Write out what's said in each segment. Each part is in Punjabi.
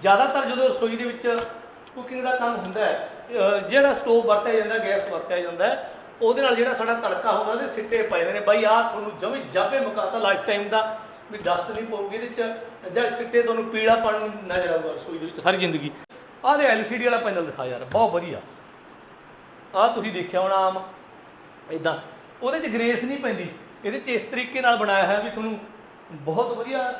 ਜ਼ਿਆਦਾਤਰ ਜਦੋਂ ਰਸੋਈ ਦੇ ਵਿੱਚ ਕੁਕਿੰਗ ਦਾ ਕੰਮ ਹੁੰਦਾ ਹੈ ਜਿਹੜਾ ਸਟੋਵ ਵਰਤਿਆ ਜਾਂਦਾ ਗੈਸ ਵਰਤਿਆ ਜਾਂਦਾ ਉਹਦੇ ਨਾਲ ਜਿਹੜਾ ਸਾਡਾ ਤੜਕਾ ਹੁੰਦਾ, ਉਹਦੇ ਸਿੱਟੇ ਪਏ ਨੇ, ਬਾਈ ਆਹ ਤੁਹਾਨੂੰ ਜਮੀ ਜਾਪੇ ਮੁਕਾਤਾ ਲਾਈਫ ਟਾਈਮ ਦਾ, ਵੀ ਡਸਟ ਨਹੀਂ ਪਊਗੀ ਇਹਦੇ ਚ, ਜਾਂ ਸਿੱਟੇ ਤੁਹਾਨੂੰ ਪੀਲਾਪਣ ਨਜ਼ਰ ਆਊਗਾ ਰਸੋਈ ਦੇ ਵਿੱਚ ਸਾਰੀ ਜ਼ਿੰਦਗੀ। ਆਹ ਦੇ LCD ਵਾਲਾ ਪੈਨਲ ਦਿਖਾ ਯਾਰ, ਬਹੁਤ ਵਧੀਆ। ਆਹ ਤੁਸੀਂ ਦੇਖਿਆ ਹੋਣਾ ਆਮ ਇਦਾਂ ਉਹਦੇ 'ਚ ਗ੍ਰੇਸ ਨਹੀਂ ਪੈਂਦੀ, ਇਹਦੇ 'ਚ ਇਸ ਤਰੀਕੇ ਨਾਲ ਬਣਾਇਆ ਹੋਇਆ ਵੀ ਤੁਹਾਨੂੰ ਬਹੁਤ ਵਧੀਆ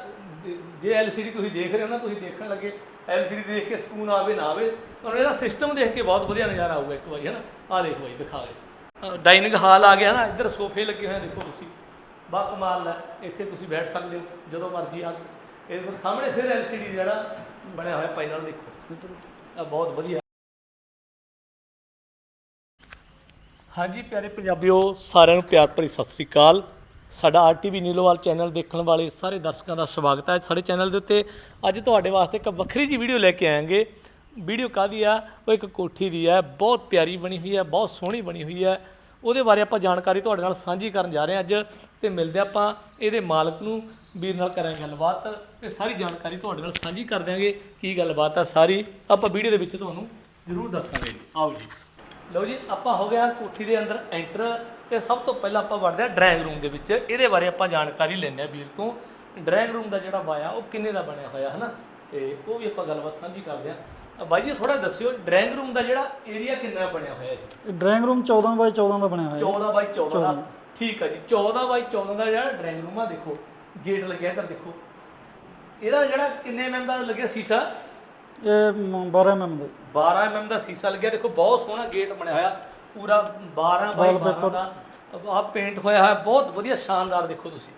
ਜੇ LCD ਤੁਸੀਂ ਦੇਖ ਰਹੇ ਹੋ ਨਾ, ਤੁਸੀਂ ਦੇਖਣ ਲੱਗੇ LCD ਦੇਖ ਕੇ ਸਕੂਨ ਆਵੇ, ਨਾ ਆਵੇ, ਤੁਹਾਨੂੰ ਇਹਦਾ ਸਿਸਟਮ ਦੇਖ ਕੇ ਬਹੁਤ ਵਧੀਆ ਨਜ਼ਾਰਾ ਆਊਗਾ ਇੱਕ ਵਾਰੀ ਹੈ ਨਾ ਆਹ ਦੇਖੋ ਬਾਈ, ਦਿਖਾ ਦੇ। ਡਾਈਨਿੰਗ ਹਾਲ ਆ ਗਿਆ ਨਾ, ਇੱਧਰ ਸੋਫੇ ਲੱਗੇ ਹੋਏ ਆ, ਦੇਖੋ ਤੁਸੀਂ। ਬਾ ਕਮਾਲ ਹੈ ਇੱਥੇ ਤੁਸੀਂ ਬੈਠ ਸਕਦੇ ਹੋ, ਜਦੋਂ ਮਰਜ਼ੀ ਆ ਕੇ। ਇਹਦੇ ਸਾਹਮਣੇ ਫਿਰ LCD ਜਿਹੜਾ ਬਣਿਆ ਹੋਇਆ ਪੈਨਲ ਦੇਖੋ। ਆ ਬਹੁਤ ਵਧੀਆ। ਹਾਂਜੀ, ਪਿਆਰੇ ਪੰਜਾਬੀਓ, ਸਾਰਿਆਂ ਨੂੰ ਪਿਆਰ ਭਰੀ ਸਤਿ ਸ੍ਰੀ ਅਕਾਲ। ਸਾਡਾ ਆਰਟੀਵੀ ਨੀਲੋਵਾਲ ਚੈਨਲ ਦੇਖਣ ਵਾਲੇ ਸਾਰੇ ਦਰਸ਼ਕਾਂ ਦਾ ਸਵਾਗਤ ਹੈ। ਸਾਡੇ ਚੈਨਲ ਦੇ ਉੱਤੇ ਅੱਜ ਤੁਹਾਡੇ ਵਾਸਤੇ ਇੱਕ ਵੱਖਰੀ ਜੀ ਵੀਡੀਓ ਲੈ ਕੇ ਆਏਗੇ ਵੀਡੀਓ ਕਾਹਦੀ ਆ? ਉਹ ਇੱਕ ਕੋਠੀ ਦੀ ਹੈ ਬਹੁਤ ਪਿਆਰੀ ਬਣੀ ਹੋਈ ਹੈ ਬਹੁਤ ਸੋਹਣੀ ਬਣੀ ਹੋਈ ਹੈ ਉਹਦੇ ਬਾਰੇ ਆਪਾਂ ਜਾਣਕਾਰੀ ਤੁਹਾਡੇ ਨਾਲ ਸਾਂਝੀ ਕਰਨ ਜਾ ਰਹੇ ਹਾਂ ਅੱਜ ਤੇ ਮਿਲਦੇ ਆਪਾਂ ਇਹਦੇ ਮਾਲਕ ਨੂੰ, ਵੀਰ ਨਾਲ ਕਰਾਂਗੇ ਗੱਲਬਾਤ ਤੇ ਸਾਰੀ ਜਾਣਕਾਰੀ ਤੁਹਾਡੇ ਨਾਲ ਸਾਂਝੀ ਕਰ ਦਿਆਂਗੇ ਕੀ ਗੱਲਬਾਤ ਆ ਸਾਰੀ। ਆਪਾਂ ਵੀਡੀਓ ਦੇ ਵਿੱਚ ਤੁਹਾਨੂੰ ਜ਼ਰੂਰ ਦੱਸਾਂਗੇ। ਆਓ ਜੀ। ਲਓ ਜੀ, ਆਪਾਂ ਹੋ ਗਿਆ ਕੋਠੀ ਦੇ ਅੰਦਰ ਐਂਟਰ। ਤੇ ਸਭ ਤੋਂ ਪਹਿਲਾਂ ਆਪਾਂ ਵੜਦੇ ਆ ਡਰਾਇੰਗ ਰੂਮ ਦੇ ਵਿੱਚ। ਇਹਦੇ ਬਾਰੇ ਆਪਾਂ ਜਾਣਕਾਰੀ ਲੈਂਦੇ ਆ ਵੀਰ ਤੋਂ। ਡਰਾਇੰਗ ਰੂਮ ਦਾ ਜਿਹੜਾ ਬਾਇਆ ਉਹ ਕਿੰਨੇ ਦਾ ਬਣਿਆ ਹੋਇਆ ਹਨਾ? ਤੇ ਉਹ ਵੀ ਆਪਾਂ ਗੱਲਬਾਤ ਸਾਂਝੀ ਕਰਦੇ ਆ ਬਾਈ ਜੀ ਥੋੜਾ ਦੱਸਿਓ ਡਰਾਇੰਗ ਰੂਮ ਦਾ ਜਿਹੜਾ ਏਰੀਆ ਕਿੰਨਾ ਬਣਿਆ ਹੋਇਆ ਹੈ ਡਰਾਇੰਗ ਰੂਮ 14 ਬਾਈ 14 ਦਾ ਬਣਿਆ ਹੋਇਆ। 14 ਬਾਈ 14 ਦਾ। ਠੀਕ ਆ ਜੀ 14 ਬਾਈ 14 ਦਾ ਜਿਹੜਾ ਡਰਾਇੰਗ ਰੂਮ ਆ ਦੇਖੋ। ਗੇਟ ਲੱਗਿਆ ਇੱਧਰ ਦੇਖੋ। ਇਹਦਾ ਜਿਹੜਾ ਕਿੰਨੇ ਐਮਐਮ ਦਾ ਲੱਗਿਆ ਸ਼ੀਸ਼ਾ। ਇਹ ਮ- 12 mm ਦਾ। 12 mm ਦਾ ਸੀਸਾ ਲੱਗਿਆ। ਦੇਖੋ ਬਹੁਤ ਸੋਹਣਾ ਗੇਟ ਬਣਿਆ ਹੋਇਆ। ਪੂਰਾ 12 ਬਾਈ 12 ਦਾ ਆਹ ਪੇਂਟ ਹੋਇਆ ਹੋਇਆ ਬਹੁਤ ਵਧੀਆ ਸ਼ਾਨਦਾਰ ਦੇਖੋ ਤੁਸੀਂ।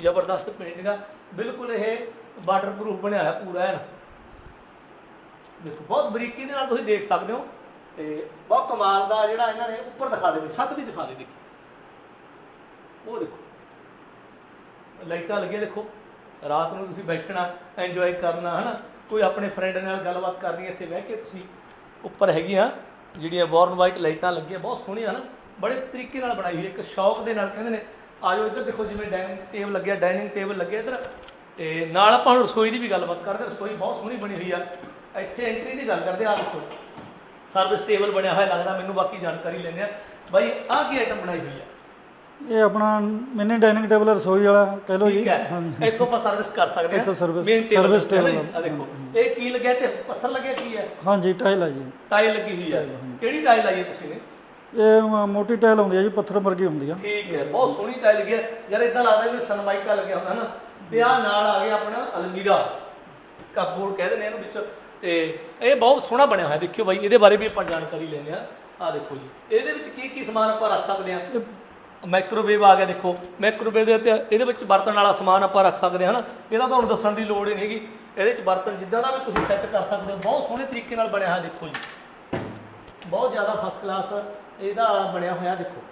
ਜ਼ਬਰਦਸਤ ਪੇਂਟਿੰਗ ਆ ਬਿਲਕੁਲ ਇਹ ਵਾਟਰਪ੍ਰੂਫ ਬਣਿਆ ਹੋਇਆ ਪੂਰਾ ਐਨ। ਦੇਖੋ ਬਹੁਤ ਬਰੀਕੀ ਦੇ ਨਾਲ ਤੁਸੀਂ ਦੇਖ ਸਕਦੇ ਹੋ। ਤੇ ਬਹੁਤ ਕਮਾਲ ਦਾ ਜਿਹੜਾ ਇਹਨਾਂ ਨੇ ਉੱਪਰ ਦਿਖਾ ਦੇ ਛੱਤ ਵੀ ਦਿਖਾ ਦੇ ਦੇਖੀ। ਉਹ ਦੇਖੋ। ਲਾਈਟਾਂ ਲੱਗੀਆਂ ਦੇਖੋ। ਰਾਤ ਨੂੰ ਤੁਸੀਂ ਬੈਠਣਾ ਐਂਜੋਏ ਕਰਨਾ ਹਨਾ। ਕੋਈ ਆਪਣੇ ਫਰੈਂਡ ਨਾਲ ਗੱਲਬਾਤ ਕਰਨੀ ਹੈ ਇੱਥੇ ਬਹਿ ਕੇ ਤੁਸੀਂ ਉੱਪਰ ਹੈਗੀਆਂ। ਜਿਹੜੀਆਂ ਵਾਰਨ ਵਾਈਟ ਲਾਈਟਾਂ ਲੱਗੀਆਂ ਬਹੁਤ ਸੋਹਣੀਆਂ ਹਨਾ। ਬੜੇ ਤਰੀਕੇ ਨਾਲ ਬਣਾਈ ਹੋਈ ਹੈ, ਇੱਕ ਸ਼ੌਕ ਦੇ ਨਾਲ ਕਹਿੰਦੇ ਨੇ ਆਜੋ ਇੱਧਰ ਦੇਖੋ ਜਿਵੇਂ ਡਾਈਨਿੰਗ ਟੇਬਲ ਲੱਗਿਆ ਡਾਈਨਿੰਗ ਟੇਬਲ ਲੱਗਿਆ ਇੱਧਰ। ਤੇ ਨਾਲ ਆਪਾਂ ਹੁਣ ਰਸੋਈ ਦੀ ਵੀ ਗੱਲਬਾਤ ਕਰਦੇ ਰਸੋਈ ਬਹੁਤ ਸੋਹਣੀ ਬਣੀ ਹੋਈ ਆ। ਇੱਥੇ ਐਂਟਰੀ ਦੀ ਗੱਲ ਕਰਦੇ ਆ ਦੇਖੋ। ਸਰਵਿਸ ਟੇਬਲ ਬਣਿਆ ਹੋਇਆ ਲੱਗਦਾ। ਮੈਨੂੰ ਬਾਕੀ ਜਾਣਕਾਰੀ ਲੈਂਦੇ ਆ ਬਾਈ ਆਹ ਕੀ ਆਈਟਮ ਬਣਾਈ ਹੋਈ ਆ? ਇਹ ਆਪਣਾ ਮਿਨੀ ਡਾਈਨਿੰਗ ਟੇਬਲ ਰਸੋਈ ਵਾਲਾ ਕਹਿ ਲਓ ਜੀ। ਠੀਕ ਹੈ। ਇੱਥੋਂ ਆਪਾਂ ਸਰਵਿਸ ਕਰ ਸਕਦੇ ਹਾਂ। ਇੱਥੋਂ service- Main table service ਲੱਗਿਆ ਨਾ table ਜੀ, ਆਹ ਦੇਖੋ। ਇਹ ਕੀ ਲੱਗਿਆ ਤੇ ਪੱਥਰ ਲੱਗਿਆ ਕੀ ਹੈ? ਹਾਂਜੀ ਟਾਈਲ ਆ ਜੀ। ਟਾਈਲ ਲੱਗੀ ਹੋਈ ਹੈ। ਕਿਹੜੀ ਟਾਈਲ ਲਾਈ ਹੈ ਤੁਸੀਂ ਨੇ? ਇਹ ਮ- ਮੋਟੀ ਟਾਈਲ ਹੁੰਦੀ ਹੈ ਜੀ ਪੱਥਰ ਵਰਗੀ ਹੁੰਦੀ ਆ। ਠੀਕ ਹੈ ਬਹੁਤ ਸੋਹਣੀ ਟਾਈਲ ਲੱਗੀ ਹੈ। ਯਾਰ ਇਦਾਂ ਲੱਗਦਾ ਵੀ ਸਨਮਾਈਕਾ ਲੱਗਿਆ ਹੁੰਦਾ ਨਾ। ਤੇ ਆ ਨਾਲ ਆ ਗਿਆ ਆਪਣਾ ਅਲਮੀਰਾ। ਕਪਬੋਰਡ ਕਹਿੰਦੇ ਨੇ ਇਹਨੂੰ ਵਿੱਚ। ਤੇ ਇਹ ਬਹੁਤ ਸੋਹਣਾ ਬਣਿਆ ਹੋਇਆ ਦੇਖਿਓ ਬਾਈ। ਇਹਦੇ ਬਾਰੇ ਵੀ ਆਪਾਂ ਜਾਣਕਾਰੀ ਲੈਂਦੇ ਆ ਆ ਦੇਖੋ ਜੀ। ਇਹਦੇ ਵਿੱਚ ਕੀ ਕੀ ਸਮਾਨ ਆਪਾਂ ਰੱਖ ਸਕਦੇ ਆ ਮਾਈਕ੍ਰੋਵੇਵ ਆ ਗਿਆ ਦੇਖੋ। ਮਾਈਕ੍ਰੋਵੇਵ ਦੇ ਉੱਤੇ ਇਹਦੇ ਵਿੱਚ ਬਰਤਨ ਵਾਲਾ ਸਮਾਨ ਆਪਾਂ ਰੱਖ ਸਕਦੇ ਹਾਂ ਨਾ ਇਹਦਾ ਤੁਹਾਨੂੰ ਦੱਸਣ ਦੀ ਲੋੜ ਹੀ ਨਹੀਂ ਹੈਗੀ। ਇਹਦੇ ਵਿੱਚ ਬਰਤਨ ਜਿੱਦਾਂ ਦਾ ਵੀ ਤੁਸੀਂ ਸੈੱਟ ਕਰ ਸਕਦੇ ਹੋ, ਬਹੁਤ ਸੋਹਣੇ ਤਰੀਕੇ ਨਾਲ ਬਣਿਆ ਹੋਇਆ ਦੇਖੋ ਜੀ। ਬਹੁਤ ਜ਼ਿਆਦਾ ਫਸਟ ਕਲਾਸ ਇਹਦਾ ਬਣਿਆ ਹੋਇਆ ਦੇਖੋ।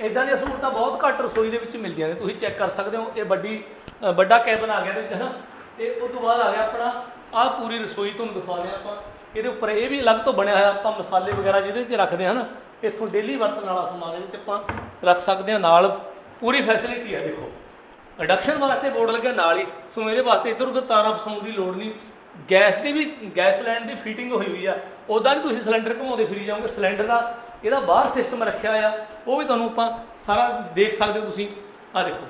ਇਦਾਂ ਦੀਆਂ ਸਹੂਲਤਾਂ ਬਹੁਤ ਘੱਟ ਰਸੋਈ ਦੇ ਵਿੱਚ ਮਿਲਦੀਆਂ ਨੇ, ਤੁਸੀਂ ਚੈੱਕ ਕਰ ਸਕਦੇ ਹੋ। ਇਹ ਵੱਡੀ ਵੱਡਾ ਕੈਬਨ ਆ ਗਿਆ ਇਹਦੇ ਵਿੱਚ, ਹਨਾ? ਤੇ ਉਸ ਤੋਂ ਬਾਅਦ ਆ ਗਿਆ ਆਪਣਾ, ਆਹ ਪੂਰੀ ਰਸੋਈ ਤੁਹਾਨੂੰ ਦਿਖਾਉਂਦੇ ਹਾਂ ਆਪਾਂ। ਇਹਦੇ ਉੱਪਰ ਇਹ ਵੀ ਅਲੱਗ ਤੋਂ ਬਣਿਆ ਹੋਇਆ ਆਪਾਂ ਮਸਾਲੇ ਵਗੈਰਾ ਜਿਹਦੇ 'ਚ ਰੱਖਦੇ ਹਾਂ ਨਾ ਇੱਥੋਂ ਡੇਲੀ ਵਰਤਣ ਵਾਲਾ ਸਮਾਨ ਇਹਦੇ 'ਚ ਆਪਾਂ ਰੱਖ ਸਕਦੇ ਹਾਂ, ਨਾਲ ਪੂਰੀ ਫੈਸਿਲਿਟੀ ਹੈ ਦੇਖੋ। ਰਿਡਕਸ਼ਨ ਵਾਸਤੇ ਬੋਰਡ ਲੱਗਿਆ ਨਾਲ ਹੀ। ਸੋ ਇਹਦੇ ਵਾਸਤੇ ਇੱਧਰ ਉੱਧਰ ਤਾਰਾਂ ਫਸਾਉਣ ਦੀ ਲੋੜ ਨਹੀਂ। ਗੈਸ ਦੀ ਵੀ, ਗੈਸ ਲਾਈਨ ਦੀ ਫਿਟਿੰਗ ਹੋਈ ਹੋਈ ਆ। ਉਦਾਂ ਨਹੀਂ ਤੁਸੀਂ ਸਿਲੰਡਰ ਘੁਮਾਉਂਦੇ ਫਿਰੀ ਜਾਓਗੇ। ਸਿਲੰਡਰ ਦਾ ਇਹਦਾ ਬਾਹਰ ਸਿਸਟਮ ਰੱਖਿਆ ਆ। ਉਹ ਵੀ ਤੁਹਾਨੂੰ ਆਪਾਂ ਸਾਰਾ ਦੇਖ ਸਕਦੇ ਹੋ ਤੁਸੀਂ। ਆ ਦੇਖੋ।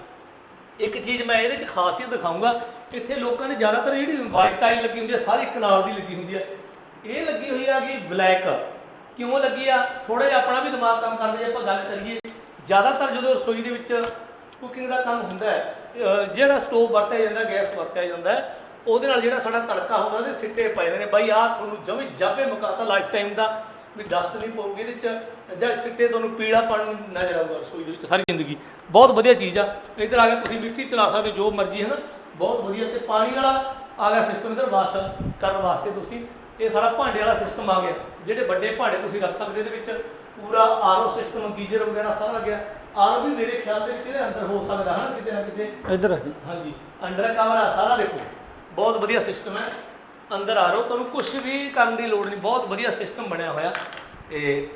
ਇੱਕ ਚੀਜ਼ ਮੈਂ ਇਹਦੇ ਚ ਖਾਸੀਅਤ ਦਿਖਾਊਂਗਾ। ਇੱਥੇ ਲੋਕਾਂ ਦੇ ਜ਼ਿਆਦਾਤਰ ਜਿਹੜੀ ਵਾਈਟ ਟਾਈਲ ਲੱਗੀ ਹੁੰਦੀ ਹੈ ਸਾਰੀ ਕਨਾਲ ਦੀ ਲੱਗੀ ਹੁੰਦੀ ਹੈ ਇਹ ਲੱਗੀ ਹੋਈ ਆ ਕਿ ਬਲੈਕ ਕਿਉਂ ਲੱਗੀ ਆ? ਥੋੜਾ ਜਿਹਾ ਆਪਣਾ ਵੀ ਦਿਮਾਗ ਕੰਮ ਕਰਦਾ ਜੇ ਆਪਾਂ ਗੱਲ ਕਰੀਏ। ਜ਼ਿਆਦਾਤਰ ਜਦੋਂ ਰਸੋਈ ਦੇ ਵਿੱਚ ਕੁਕਿੰਗ ਦਾ ਕੰਮ ਹੁੰਦਾ ਹੈ ਜਿਹੜਾ ਸਟੋਵ ਵਰਤਿਆ ਜਾਂਦਾ ਗੈਸ ਵਰਤਿਆ ਜਾਂਦਾ ਉਹਦੇ ਨਾਲ ਜਿਹੜਾ ਸਾਡਾ ਤੜਕਾ ਹੁੰਦਾ ਉਹਦੇ ਸਿੱਟੇ ਪਏ ਨੇ। ਬਾਈ ਆਹ ਤੁਹਾਨੂੰ ਜਮੀ ਜਾਪੇ ਮੁਕਾਤਾ ਲਾਈਫ ਟਾਈਮ ਦਾ ਵੀ ਡਸਟ ਨਹੀਂ ਪਊਗੀ ਇਹਦੇ ਚ ਜਾਂ ਸਿੱਟੇ ਤੁਹਾਨੂੰ ਪੀੜਾ ਪੀਲਾਪਣ ਨਜ਼ਰ ਆਊਗਾ ਰਸੋਈ ਦੇ ਵਿੱਚ ਸਾਰੀ ਜ਼ਿੰਦਗੀ। ਬਹੁਤ ਵਧੀਆ ਚੀਜ਼ ਆ। ਇੱਧਰ ਆ ਗਿਆ ਤੁਸੀਂ ਮਿਕਸੀ ਚਲਾ ਸਕਦੇ ਹੋ, ਜੋ ਮਰਜ਼ੀ ਹੈ ਨਾ ਬਹੁਤ ਵਧੀਆ। ਤੇ ਪਾਣੀ ਵਾਲਾ ਆ ਗਿਆ ਸਿਸਟਮ ਇੱਧਰ ਵਾਸ਼ ਕਰਨ ਵਾਸਤੇ ਤੁਸੀਂ। ਇਹ ਸਾਰਾ ਭਾਂਡੇ ਵਾਲਾ ਸਿਸਟਮ ਆ ਗਿਆ। ਜਿਹੜੇ ਵੱਡੇ ਭਾਂਡੇ ਤੁਸੀਂ ਰੱਖ ਸਕਦੇ ਇਹਦੇ ਵਿੱਚ ਪੂਰਾ ਆਰਓ ਸਿਸਟਮ ਗੀਜ਼ਰ ਵਗੈਰਾ ਸਾਰਾ ਆ ਗਿਆ। ਆਰਓ ਵੀ ਮੇਰੇ ਖਿਆਲ ਦੇ ਵਿੱਚ ਇਹਦੇ ਅੰਦਰ ਹੋ ਸਕਦਾ ਹੈ ਨਾ ਕਿਤੇ ਨਾ ਕਿਤੇ? ਇੱਧਰ। ਹਾਂਜੀ ਅੰਡਰ ਕਵਰ ਸਾਰਾ ਦੇਖੋ। ਬਹੁਤ ਵਧੀਆ ਸਿਸਟਮ ਹੈ। ਅੰਦਰ ਆ ਰੋ ਤੁਹਾਨੂੰ ਕੁਝ ਵੀ ਕਰਨ ਦੀ ਲੋੜ ਨਹੀਂ ਬਹੁਤ ਵਧੀਆ ਸਿਸਟਮ ਬਣਿਆ ਹੋਇਆ। ਤੇ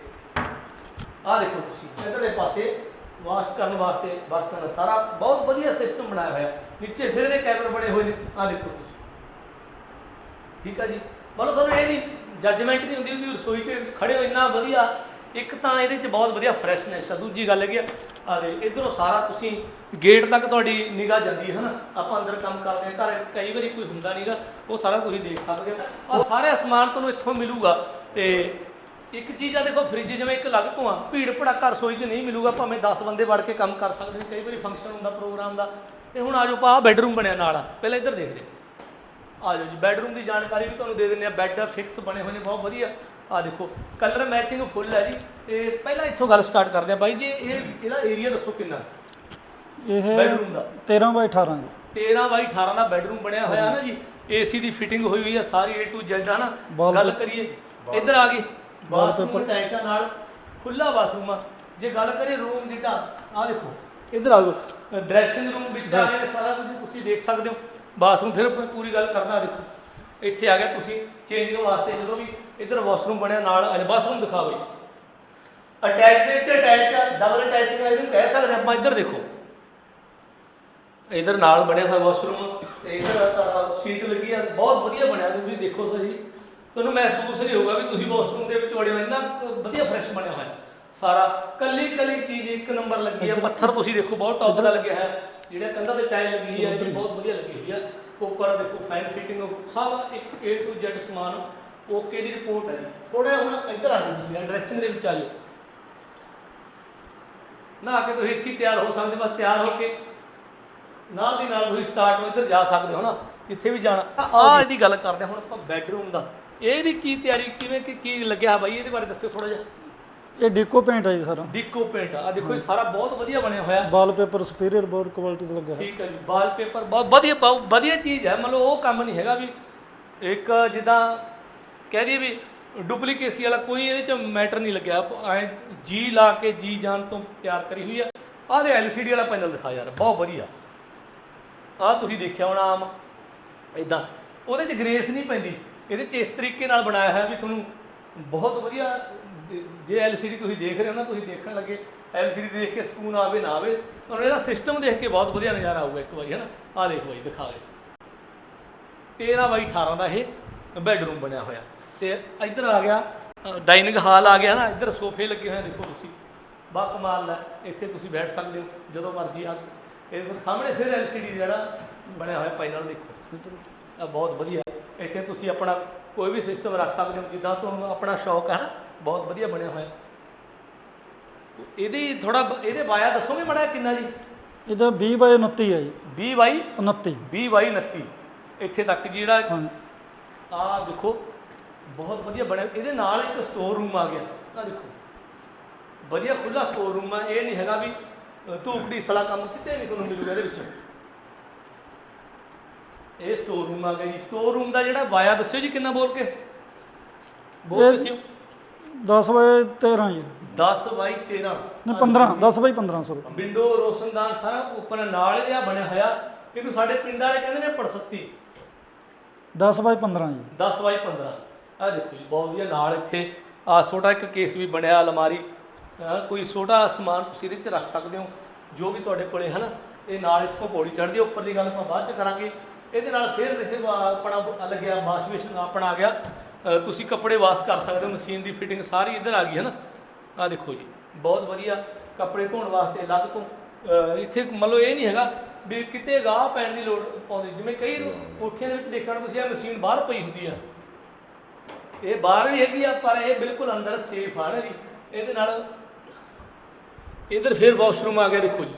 ਆਹ ਦੇਖੋ ਤੁਸੀਂ ਇਧਰਲੇ ਪਾਸੇ ਵਾਸ਼ ਕਰਨ ਵਾਸਤੇ ਬਰਤਨ ਸਾਰਾ ਬਹੁਤ ਵਧੀਆ ਸਿਸਟਮ ਬਣਾਇਆ ਹੋਇਆ। ਨੀਚੇ ਫਿਰ ਇਹਦੇ ਕੈਮਰੇ ਬਣੇ ਹੋਏ ਨੇ। ਆਹ ਦੇਖੋ ਤੁਸੀਂ। ਠੀਕ ਆ ਜੀ। ਮਤਲਬ ਤੁਹਾਨੂੰ ਇਹ ਨਹੀਂ ਜੱਜਮੈਂਟ ਨਹੀਂ ਹੁੰਦੀ ਉਹਦੀ, ਰਸੋਈ 'ਚ ਖੜੇ ਹੋ ਇੰਨਾ ਵਧੀਆ, ਇੱਕ ਤਾਂ ਇਹਦੇ 'ਚ ਬਹੁਤ ਵਧੀਆ ਫਰੈਸ਼ਨੈਸ ਆ, ਦੂਜੀ ਗੱਲ ਹੈਗੀ ਆ ਆ ਦੇ ਇਧਰੋਂ ਸਾਰਾ ਤੁਸੀਂ ਗੇਟ ਤੱਕ ਤੁਹਾਡੀ ਨਿਗਾਹ ਜਾਂਦੀ ਹੈ ਨਾ ਆਪਾਂ ਅੰਦਰ ਕੰਮ ਕਰਦੇ ਹਾਂ, ਘਰ ਕਈ ਵਾਰੀ ਕੋਈ ਹੁੰਦਾ ਨਹੀਂਗਾ ਉਹ ਸਾਰਾ ਤੁਸੀਂ ਦੇਖ ਸਕਦੇ ਹੋ। ਆ ਸਾਰੇ ਸਮਾਨ ਤੁਹਾਨੂੰ ਇੱਥੋਂ ਮਿਲੂਗਾ ਤੇ ਇੱਕ ਚੀਜ਼ ਆ ਦੇਖੋ ਫ੍ਰਿਜ ਜਿਵੇਂ ਇੱਕ ਅਲੱਗ ਤੋਂ ਆ, ਭੀੜ ਭੜਾਕਾ ਰਸੋਈ 'ਚ ਨਹੀਂ ਮਿਲੂਗਾ, ਭਾਵੇਂ 10 ਬੰਦੇ ਵੜ ਕੇ ਕੰਮ ਕਰ ਸਕਦੇ ਨੇ, ਕਈ ਵਾਰੀ ਫੰਕਸ਼ਨ ਹੁੰਦਾ ਪ੍ਰੋਗਰਾਮ ਦਾ, ਤੇ ਹੁਣ ਆਜੋ ਪਾ ਬੈਡਰੂਮ ਬਣਿਆ ਨਾਲ ਆ, ਪਹਿਲਾਂ ਇੱਧਰ ਦੇਖਦੇ ਆ ਜਾਓ ਜੀ ਬੈੱਡਰੂਮ ਦੀ ਜਾਣਕਾਰੀ ਵੀ ਤੁਹਾਨੂੰ ਦੇ ਦਿੰਦੇ ਆ ਬੈੱਡ ਫਿਕਸ ਬਣੇ ਹੋਏ ਨੇ ਬਹੁਤ ਵਧੀਆ। ਆ ਦੇਖੋ ਕਲਰ ਮੈਚਿੰਗ ਫੁੱਲ ਹੈ ਜੀ। ਤੇ ਪਹਿਲਾਂ ਇੱਥੋਂ ਗੱਲ ਸਟਾਰਟ ਕਰਦੇ ਆ ਬਾਈ ਜੀ ਇਹ ਇਹਦਾ ਏਰੀਆ ਦੱਸੋ ਕਿੰਨਾ? ਇਹ ਬੈੱਡਰੂਮ ਦਾ। 13 ਬਾਈ 18 ਜੀ। 13 ਬਾਈ 18 ਦਾ ਬੈੱਡਰੂਮ ਬਣਿਆ ਹੋਇਆ ਨਾ ਜੀ। ਏਸੀ ਦੀ ਫਿਟਿੰਗ ਹੋਈ ਹੋਈ ਆ ਸਾਰੀ A to Z ਹੈ ਨਾ? ਗੱਲ ਕਰੀਏ। ਇੱਧਰ ਆ ਗਈ। ਬਾਥਰੂਮ ਅਟੈਚਾ ਨਾਲ। ਖੁੱਲਾ ਬਾਥਰੂਮ ਆ। ਜੇ ਗੱਲ ਕਰੀਏ ਰੂਮ ਜਿੱਡਾ ਆ ਦੇਖੋ। ਇੱਧਰ ਆ ਜਾਓ। ਡਰੈਸਿੰਗ ਰੂਮ ਵਿੱਚ ਆ ਗਿਆ ਸਾਰਾ ਕੁਝ ਤੁਸੀਂ ਦੇਖ ਸਕਦੇ ਹੋ। ਬਾਥਰੂਮ ਫਿਰ ਪੂਰੀ ਗੱਲ ਕਰਦਾ ਦੇਖੋ। ਇੱਥੇ ਆ ਗਿਆ ਤੁਸੀਂ ਚੇਂਜਿੰਗ ਵਾਸਤੇ ਜਦੋਂ ਵੀ ਇੱਧਰ ਵਾਸ਼ਰੂਮ ਬਣਿਆ ਨਾਲ ਅਜ ਬਾਥਰੂਮ ਦਿਖਾਓ ਜੀ। ਅਟੈਚ ਦੇ ਵਿੱਚ ਅਟੈਚ ਆ ਡਬਲ ਅਟੈਚਿੰਗ ਆ ਇਹਨੂੰ ਕਹਿ ਸਕਦੇ ਆਪਾਂ ਇੱਧਰ ਦੇਖੋ। ਇਧਰ ਨਾਲ ਬਣਿਆ ਹੋਇਆ ਵਾਸ਼ਰੂਮ ਤੇ ਇਧਰ ਤੁਹਾਡਾ ਸੀਟ ਲੱਗੀ ਆ ਬਹੁਤ ਵਧੀਆ ਬਣਿਆ ਤੁਸੀਂ ਦੇਖੋ ਸਹੀ। ਤੁਹਾਨੂੰ ਮਹਿਸੂਸ ਨਹੀਂ ਹੋਊਗਾ ਵੀ ਤੁਸੀਂ ਵਾਸ਼ਰੂਮ ਦੇ ਵਿੱਚ ਵੜੇ ਹੋ ਇੰਨਾ ਕੁ ਵਧੀਆ ਫਰੈਸ਼ ਬਣਿਆ ਹੋਇਆ। ਸਾਰਾ ਕੱਲੀ ਕੱਲੀ ਚੀਜ਼ ਇੱਕ ਨੰਬਰ ਲੱਗੀ ਆ ਪੱਥਰ ਤੁਸੀਂ ਦੇਖੋ ਬਹੁਤ ਟੌਪ ਦਾ ਲੱਗਿਆ ਹੈ ਜਿਹੜੇ ਕੰਧਾਂ ਤੇ ਟਾਈਲ ਲੱਗੀ ਹੈ। ਇਹ ਬਹੁਤ ਵਧੀਆ ਲੱਗੀ ਹੋਈ ਆ ਉੱਪਰ ਦੇਖੋ ਫੈਨ ਫਿਟਿੰਗ ਸਭ ਇੱਕ A to Z ਸਮਾਨ ਓਕੇ ਦੀ ਰਿਪੋਰਟ ਹੈ ਥੋੜਾ ਹੁਣ ਇੱਧਰ ਆ ਜਾਓ ਤੁਸੀਂ ਡਰੈਸਿੰਗ ਦੇ ਵਿੱਚ ਆ ਜਾਓ। ਨਾ ਕਿ ਤੁਸੀਂ ਇੱਥੇ ਤਿਆਰ ਹੋ ਸਕਦੇ ਬਸ ਤਿਆਰ ਹੋ ਕੇ ਨਾਲ ਦੀ ਨਾਲ ਤੁਸੀਂ ਸਟਾਰਟ ਨੂੰ ਇੱਧਰ ਜਾ ਸਕਦੇ ਹੋ ਨਾ ਜਿੱਥੇ ਵੀ ਜਾਣਾ। ਆ ਇਹਦੀ ਗੱਲ ਕਰਦੇ ਹੁਣ ਆਪਾਂ ਬੈੱਡਰੂਮ ਦਾ। ਇਹਦੀ ਕੀ ਤਿਆਰੀ ਕਿਵੇਂ ਕੀ ਕੀ ਲੱਗਿਆ ਬਾਈ ਇਹਦੇ ਬਾਰੇ ਦੱਸਿਓ ਥੋੜਾ ਜਿਹਾ। ਇਹ ਡਿਕੋ ਪੇਂਟ ਹੈ ਜੀ ਸਾਰਾ। ਡਿਕੋ ਪੇਂਟ ਆ। ਦੇਖੋ ਇਹ ਸਾਰਾ ਬਹੁਤ ਵਧੀਆ ਬਣਿਆ ਹੋਇਆ। ਵਾਲਪੇਪਰ ਸੁਪੀਰੀਅਰ ਬਹੁਤ ਕੁਆਲਿਟੀ ਦਾ ਲੱਗਿਆ ਹੈ ਠੀਕ ਹੈ ਜੀ ਵਾਲਪੇਪਰ ਬਹੁਤ ਵਧੀਆ ਪਾਉ ਵਧੀਆ ਚੀਜ਼ ਹੈ ਮਤਲਬ ਉਹ ਕੰਮ ਨਹੀਂ ਹੈਗਾ ਵੀ ਇੱਕ ਜਿੱਦਾਂ ਕਹਿ ਦਈਏ ਵੀ ਡੁਪਲੀਕੇਸੀ ਵਾਲਾ ਕੋਈ ਇਹਦੇ ਚ ਮੈਟਰ ਨਹੀਂ ਲੱਗਿਆ। ਐ ਜੀ ਲਾ ਕੇ ਜੀ ਜਾਨ ਤੋਂ ਤਿਆਰ ਕਰੀ ਹੋਈ ਆ। ਆਹ ਦੇ LCD ਵਾਲਾ ਪੈਨਲ ਦਿਖਾ ਯਾਰ ਬਹੁਤ ਵਧੀਆ। ਆਹ ਤੁਸੀਂ ਦੇਖਿਆ ਹੋਣਾ ਆਮ ਇਦਾਂ ਉਹਦੇ ਚ ਗ੍ਰੇਸ ਨਹੀਂ ਪੈਂਦੀ। ਇਹਦੇ ਚ ਇਸ ਤਰੀਕੇ ਨਾਲ ਬਣਾਇਆ ਹੋਇਆ ਵੀ ਤੁਹਾਨੂੰ ਬਹੁਤ ਵਧੀਆ ਜੇ LCD ਤੁਸੀਂ ਦੇਖ ਰਹੇ ਹੋ ਨਾ, ਤੁਸੀਂ ਦੇਖਣ ਲੱਗੇ LCD ਦੇਖ ਕੇ ਸਕੂਨ ਆਵੇ, ਨਾ ਆਵੇ, ਤੁਹਾਨੂੰ ਇਹਦਾ ਸਿਸਟਮ ਦੇਖ ਕੇ ਬਹੁਤ ਵਧੀਆ ਨਜ਼ਾਰਾ ਆਊਗਾ ਇੱਕ ਵਾਰੀ ਹੈ ਨਾ ਆਹ ਦੇਖੋ ਬਾਈ ਦਿਖਾ ਦੇ 13 ਬਾਈ 18 ਦਾ ਇਹ ਬੈੱਡਰੂਮ ਬਣਿਆ ਹੋਇਆ। ਤੇ ਇੱਧਰ ਆ ਗਿਆ ਡਾਈਨਿੰਗ ਹਾਲ ਆ ਗਿਆ ਨਾ, ਇੱਧਰ ਸੋਫੇ ਲੱਗੇ ਹੋਏ ਦੇਖੋ ਤੁਸੀਂ। ਬਾ ਕਮਾਲ ਹੈ, ਇੱਥੇ ਤੁਸੀਂ ਬੈਠ ਸਕਦੇ ਹੋ, ਜਦੋਂ ਮਰਜ਼ੀ ਆ ਇਹਦੇ ਸਾਹਮਣੇ ਫਿਰ LCD ਜਿਹੜਾ ਬਣਿਆ ਹੋਇਆ ਪੈਨਲ ਦੇਖੋ। ਬਹੁਤ ਵਧੀਆ। ਇੱਥੇ ਤੁਸੀਂ ਆਪਣਾ ਕੋਈ ਵੀ ਸਿਸਟਮ ਰੱਖ ਸਕਦੇ ਹੋ ਜਿੱਦਾਂ ਤੁਹਾਨੂੰ ਆਪਣਾ ਸ਼ੌਕ ਹੈ ਨਾ ਬਹੁਤ ਵਧੀਆ ਬਣਿਆ ਹੋਇਆ। ਇਹਦੀ ਥੋੜਾ ਇਹਦੇ ਵਾਇਆ ਦੱਸੋਗੇ ਮੜਾ ਕਿੰਨਾ ਜੀ? ਇਹਦਾ 20 ਬਾਈ 29 ਹੈ ਜੀ। 20 ਬਾਈ? 29 20 ਬਾਈ 29 ਇੱਥੇ ਤੱਕ ਜਿਹੜਾ ਆ ਦੇਖੋ ਬਹੁਤ ਵਧੀਆ ਬਣਿਆ। ਇਹਦੇ ਨਾਲ ਇੱਕ ਸਟੋਰ ਰੂਮ ਆ ਗਿਆ। ਆ ਦੇਖੋ। ਵਧੀਆ ਖੁੱਲਾ ਸਟੋਰ ਰੂਮ ਆ। ਇਹ ਨਹੀਂ ਹੈਗਾ ਵੀ ਧੂਕੜੀ ਸਲਾ ਕੰਮ ਕਿਤੇ ਨਹੀਂ ਤੁਹਾਨੂੰ ਮਿਲੂਗਾ ਇਹਦੇ ਵਿੱਚ। ਇਹ ਸਟੋਰ ਰੂਮ ਆ ਗਿਆ ਜੀ। ਸਟੋਰ ਰੂਮ ਦਾ ਜਿਹੜਾ ਵਾਇਆ ਦੱਸਿਓ ਜੀ ਕਿੰਨਾ ਬੋਲ ਕੇ? ਬੋਲ ਇਹ- ਕਿੱਥੇ 10 ਬਾਈ 13 ਜੀ। 10 ਬਾਈ 13 ਨਹੀਂ 15 10 ਬਾਈ 15 ਸੌ ਵਿੰਡੋ ਰੋਸ਼ਨਦਾਨ ਸਾਰਾ ਉੱਪਰ ਨਾਲ ਇਹਦੇ ਬਣਿਆ ਹੋਇਆ। ਇਹਨੂੰ ਸਾਡੇ ਪਿੰਡ ਵਾਲੇ ਕਹਿੰਦੇ ਨੇ ਪੜਸੱਤੀ। 10 ਬਾਈ 15 ਜੀ। 10 ਬਾਈ 15 ਆ ਦੇਖੋ ਜੀ ਬਹੁਤ ਵਧੀਆ ਨਾਲ ਇੱਥੇ। ਆ ਛੋਟਾ ਇੱਕ ਕੇਸ ਵੀ ਬਣਿਆ ਅਲਮਾਰੀ। ਕੋਈ ਛੋਟਾ ਸਮਾਨ ਤੁਸੀਂ ਇਹਦੇ 'ਚ ਰੱਖ ਸਕਦੇ ਹੋ ਜੋ ਵੀ ਤੁਹਾਡੇ ਕੋਲੇ ਹੈ ਨਾ। ਇਹ ਨਾਲ ਇੱਥੋਂ ਪੌੜੀ ਚੜ੍ਹਦੀ ਉੱਪਰਲੀ ਗੱਲ ਆਪਾਂ ਬਾਅਦ 'ਚ ਕਰਾਂਗੇ। ਇਹਦੇ ਨਾਲ ਫਿਰ ਇੱਥੇ ਵਾ- ਆਪਣਾ ਲੱਗਿਆ ਵਾਸ਼ ਬੇਸਿਨ ਆਪਣਾ ਆ ਗਿਆ। ਤੁਸੀਂ ਕੱਪੜੇ ਵਾਸ਼ ਕਰ ਸਕਦੇ ਹੋ, ਮਸ਼ੀਨ ਦੀ ਫਿਟਿੰਗ ਸਾਰੀ ਇੱਧਰ ਆ ਗਈ ਹੈ ਨਾ। ਆ ਦੇਖੋ ਜੀ, ਬਹੁਤ ਵਧੀਆ ਕੱਪੜੇ ਧੋਣ ਵਾਸਤੇ ਅਲੱਗ ਤੋਂ ਇੱਥੇ ਮਤਲਬ ਇਹ ਨਹੀਂ ਹੈਗਾ ਵੀ ਕਿਤੇ ਗਾਹ ਪੈਣ ਦੀ ਲੋੜ ਪਾਉਂਦੀ। ਜਿਵੇਂ ਕਈ ਕੋਠੀਆਂ ਦੇ ਵਿੱਚ ਦੇਖਣ ਤੁਸੀਂ ਆ ਮਸ਼ੀਨ ਬਾਹਰ ਪਈ ਹੁੰਦੀ ਆ। ਇਹ ਬਾਹਰ ਵੀ ਹੈਗੀ ਆ, ਪਰ ਇਹ ਬਿਲਕੁਲ ਅੰਦਰ ਸੇਫ ਆ ਨਾ ਜੀ। ਇਹਦੇ ਨਾਲ ਇਧਰ ਫਿਰ ਵਾਸ਼ਰੂਮ ਆ ਗਿਆ, ਦੇਖੋ ਜੀ।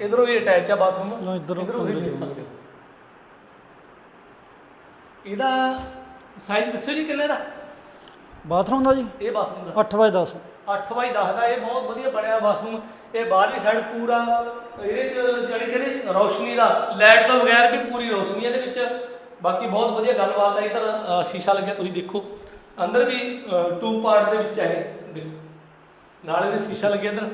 ਇਧਰੋਂ ਵੀ ਅਟੈਚ ਆ ਬਾਥਰੂਮ ਇੱਧਰੋਂ ਵੀ ਦੇਖ ਸਕਦੇ ਹੋ। ਇਹਦਾ ਸਾਈਜ਼ ਦੱਸੋ ਜੀ ਕਿੰਨੇ ਦਾ? ਬਾਥਰੂਮ ਦਾ ਜੀ? ਇਹ ਬਾਥਰੂਮ ਦਾ। 8 ਬਾਈ 10 8 ਬਾਈ 10 ਦਾ ਇਹ ਬਹੁਤ ਵਧੀਆ ਬਣਿਆ ਬਾਥਰੂਮ। ਇਹ ਬਾਹਰਲੀ ਸਾਈਡ ਪੂਰਾ ਇਹਦੇ ਚ ਜਾਣੀ ਕਿ ਇਹਦੇ ਰੋਸ਼ਨੀ ਦਾ ਲਾਈਟ ਤੋਂ ਬਗੈਰ ਵੀ ਪੂਰੀ ਰੋਸ਼ਨੀ ਇਹਦੇ ਵਿੱਚ। ਬਾਕੀ ਬਹੁਤ ਵਧੀਆ ਗੱਲਬਾਤ ਹੈ ਇਧਰ ਸ਼ੀਸ਼ਾ ਲੱਗਿਆ ਤੁਸੀਂ ਦੇਖੋ। ਅੰਦਰ ਵੀ ਟੂ ਪਾਰਟ ਦੇ ਵਿੱਚ ਹੈ ਦੇਖੋ। ਨਾਲ ਇਹਦੇ ਸ਼ੀਸ਼ਾ ਲੱਗਿਆ ਇਧਰ।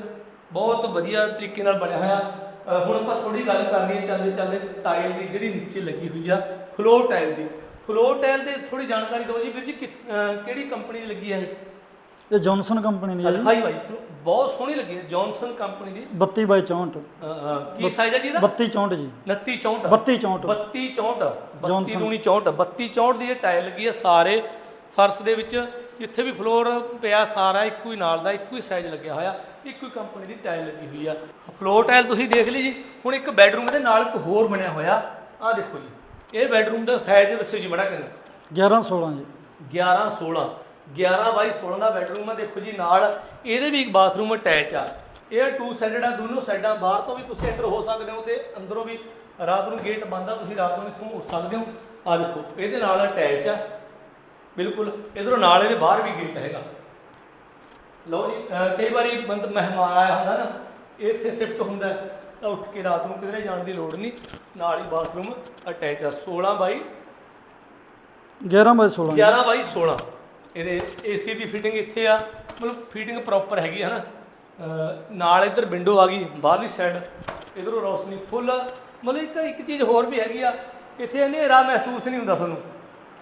ਬਹੁਤ ਵਧੀਆ ਤਰੀਕੇ ਨਾਲ ਬਣਿਆ ਹੋਇਆ। ਹੁਣ ਆਪਾਂ ਥੋੜੀ ਗੱਲ ਕਰਨੀ ਹੈ ਚੱਲਦੇ ਚੱਲਦੇ ਟਾਈਲ ਦੀ ਜਿਹੜੀ ਨੀਚੇ ਲੱਗੀ ਹੋਈ ਆ ਫਲੋਰ ਟਾਈਲ ਦੀ। ਫਲੋਰ ਟਾਈਲ ਦੇ ਥੋੜੀ ਜਾਣਕਾਰੀ ਦਿਓ ਜੀ ਵੀਰ ਜੀ ਕਿ- ਅ, ਕਿਹੜੀ ਕੰਪਨੀ ਦੀ ਲੱਗੀ ਹੈ ਇਹ? ਇਹ ਜੌਨਸਨ ਕੰਪਨੀ ਦੀ ਹੈ ਜੀ। ਦਿਖਾਈ ਬਾਈ ਬਹੁਤ ਸੋਹਣੀ ਲੱਗੀ ਹੈ ਜੌਨਸਨ ਕੰਪਨੀ ਦੀ। 32 ਬਾਈ 64 ਅ, ਅ, ਕੀ ਸਾਈਜ਼ ਹੈ ਜੀ ਇਹਦਾ? 32 64 ਜੀ। 29 64 32 64 32 64 32 Johnson। ਦੂਣੀ 64 32 64 ਦੀ ਇਹ ਟਾਇਲ ਲੱਗੀ ਹੈ ਸਾਰੇ ਫਰਸ਼ ਦੇ ਵਿੱਚ। ਜਿੱਥੇ ਵੀ ਫਲੋਰ ਪਿਆ ਸਾਰਾ ਇੱਕੋ ਹੀ ਨਾਲ ਦਾ ਇੱਕੋ ਹੀ ਸਾਈਜ਼ ਲੱਗਿਆ ਹੋਇਆ। ਇੱਕੋ ਹੀ ਕੰਪਨੀ ਦੀ ਟਾਇਲ ਲੱਗੀ ਹੋਈ ਆ। ਫਲੋਰ ਟਾਇਲ ਤੁਸੀਂ ਦੇਖ ਲਈ ਜੀ। ਹੁਣ ਇੱਕ ਬੈੱਡਰੂਮ ਦੇ ਨਾਲ ਇੱਕ ਹੋਰ ਬਣਿਆ ਹੋਇਆ। ਆਹ ਦੇਖੋ ਜੀ। ਇਹ ਬੈੱਡਰੂਮ ਦਾ ਸਾਈਜ਼ ਦੱਸਿਓ ਜੀ ਬੜਾ ਕਿੰਨਾ 11 16 ਜੀ। 11 16 11 ਬਾਈ 16 ਦਾ ਬੈਡਰੂਮ ਆ। ਦੇਖੋ ਜੀ ਨਾਲ ਇਹਦੇ ਵੀ ਇੱਕ ਬਾਥਰੂਮ ਅਟੈਚ ਆ। ਇਹ ਟੂ ਸਾਈਡਡ ਆ ਦੋਨੋਂ ਸਾਈਡਾਂ ਬਾਹਰ ਤੋਂ ਵੀ ਤੁਸੀਂ ਐਂਟਰ ਹੋ ਸਕਦੇ ਹੋ ਤੇ ਅੰਦਰੋਂ ਵੀ ਰਾਤ ਨੂੰ ਗੇਟ ਬੰਦ ਆ। ਤੁਸੀਂ ਰਾਤ ਨੂੰ ਇੱਥੋਂ ਉੱਠ ਸਕਦੇ ਹੋ। ਆ ਦੇਖੋ ਇਹਦੇ ਨਾਲ ਅਟੈਚ ਆ। ਬਿਲਕੁਲ ਇਧਰੋਂ ਨਾਲ ਇਹਦੇ ਬਾਹਰ ਵੀ ਗੇਟ ਹੈਗਾ। ਲਓ ਜੀ ਅਹ ਕਈ ਵਾਰੀ ਬੰਦ ਮਹਿਮਾਨ ਆਇਆ ਹੁੰਦਾ ਨਾ ਇਹ ਇੱਥੇ ਸ਼ਿਫਟ ਹੁੰਦਾ ਹੈ, ਤਾਂ ਉੱਠ ਕੇ ਰਾਤ ਨੂੰ ਕਿਧਰੇ ਜਾਣ ਦੀ ਲੋੜ ਨਹੀਂ ਨਾਲ ਹੀ ਬਾਥਰੂਮ ਅਟੈਚ ਆ। 16 ਬਾਈ 11 ਬਾਈ 16 ਜੀ। 11 ਬਾਈ 16 ਇਹਦੇ ਏਸੀ ਦੀ ਫਿਟਿੰਗ ਇੱਥੇ ਆ ਮਤਲਬ ਫਿਟਿੰਗ ਪ੍ਰੋਪਰ ਹੈਗੀ ਹੈ ਨਾ। ਅਹ ਨਾਲ ਇੱਧਰ ਵਿੰਡੋ ਆ ਗਈ ਬਾਹਰਲੀ ਸਾਈਡ ਇਧਰੋਂ ਰੋਸ਼ਨੀ ਫੁੱਲ ਮਤਲਬ ਇੱਕ ਇੱਕ ਚੀਜ਼ ਹੋਰ ਵੀ ਹੈਗੀ ਆ ਇੱਥੇ ਹਨੇਰਾ ਮਹਿਸੂਸ ਨਹੀਂ ਹੁੰਦਾ ਤੁਹਾਨੂੰ।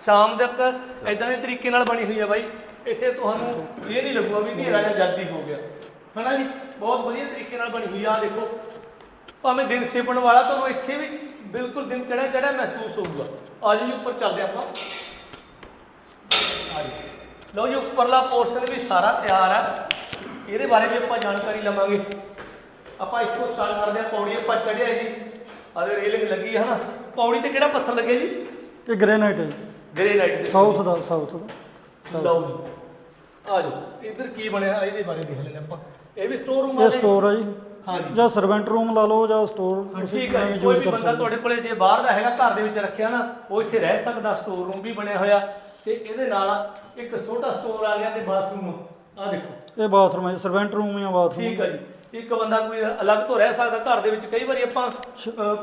ਸ਼ਾਮ ਤੱਕ ਇਦਾਂ ਦੇ ਤਰੀਕੇ ਨਾਲ ਬਣੀ ਹੋਈ ਆ ਬਾਈ। ਇੱਥੇ ਤੁਹਾਨੂੰ ਇਹ ਨਹੀਂ ਲੱਗੂਗਾ ਵੀ ਹਨੇਰਾ ਜਾਂ ਜਲਦੀ ਹੋ ਗਿਆ। ਹਨਾ ਜੀ? ਬਹੁਤ ਵਧੀਆ ਤਰੀਕੇ ਨਾਲ ਬਣੀ ਹੋਈ ਆ ਦੇਖੋ। ਭਾਵੇਂ ਦਿਨ ਛਿਪਣ ਵਾਲਾ ਤੁਹਾਨੂੰ ਇੱਥੇ ਵੀ ਬਿਲਕੁਲ ਦਿਨ ਚੜਿਆ ਚੜਿਆ ਮਹਿਸੂਸ ਹੋਊਗਾ। ਆ ਜੀ ਉੱਪਰ ਚੱਲਦੇ ਆਪਾਂ। ਆ ਜੀ। ਲਓ ਜੀ ਉੱਪਰਲਾ ਪੋਰਸ਼ਨ ਵੀ ਸਾਰਾ ਤਿਆਰ ਆ। ਇਹਦੇ ਬਾਰੇ ਵੀ ਆਪਾਂ ਜਾਣਕਾਰੀ ਲਵਾਂਗੇ। ਆਪਾਂ ਇੱਥੋਂ ਸਟਾਰਟ ਕਰਦੇ ਆ ਪੌੜੀ ਆਪਾਂ ਚੜਿਆ ਜੀ। ਆਦੇ ਰੇਲਿੰਗ ਲੱਗੀ ਹੈ ਨਾ ਪੌੜੀ ਤੇ ਕਿਹੜਾ ਪੱਥਰ ਲੱਗਿਆ ਜੀ? ਇਹ ਗ੍ਰੇਨਾਈਟ ਹੈ ਜੀ। ਗ੍ਰੇਨਾਈਟ ਸਾਊਥ ਦਾ ਸਾਊਥ ਦਾ। ਲਓ ਜੀ। ਆ ਜਾਓ। ਇੱਧਰ ਕੀ ਬਣਿਆ? ਇਹਦੇ ਬਾਰੇ ਦੇਖ ਲੈਂਦੇ ਆਪਾਂ। ਇਹ ਵੀ ਸਟੋਰ ਰੂਮ ਆ ਇਹ? ਸਟੋਰ ਹੈ ਜੀ। ਹਾਂਜੀ। ਜਾਂ ਸਰਵੈਂਟ ਰੂਮ ਲਾ ਲਓ ਜਾਂ ਸਟੋਰ ਹਾਂ, ਠੀਕ ਹੈ। ਕੋਈ ਵੀ ਬੰਦਾ ਤੁਹਾਡੇ ਕੋਲੇ ਜੇ ਬਾਹਰ ਦਾ ਹੈਗਾ ਘਰ ਦੇ ਵਿੱਚ ਰੱਖਿਆ ਨਾ ਉਹ ਇੱਥੇ ਰਹਿ ਸਕਦਾ ਸਟੋਰ ਰੂਮ ਵੀ ਬਣਿਆ ਹੋਇਆ। ਤੇ ਇਹਦੇ ਨਾਲ ਇੱਕ ਛੋਟਾ ਸਟੋਰ ਆ ਗਿਆ ਤੇ ਬਾਥਰੂਮ ਆ ਦੇਖੋ। ਇਹ ਬਾਥਰੂਮ ਹੈ ਸਰਵੈਂਟ ਰੂਮ ਜਾਂ ਬਾਥਰੂਮ ਠੀਕ ਹੈ ਜੀ। ਇੱਕ ਬੰਦਾ ਕੋਈ ਅਲੱਗ ਤੋਂ ਰਹਿ ਸਕਦਾ ਘਰ ਦੇ ਵਿੱਚ ਕਈ ਵਾਰੀ ਆਪਾਂ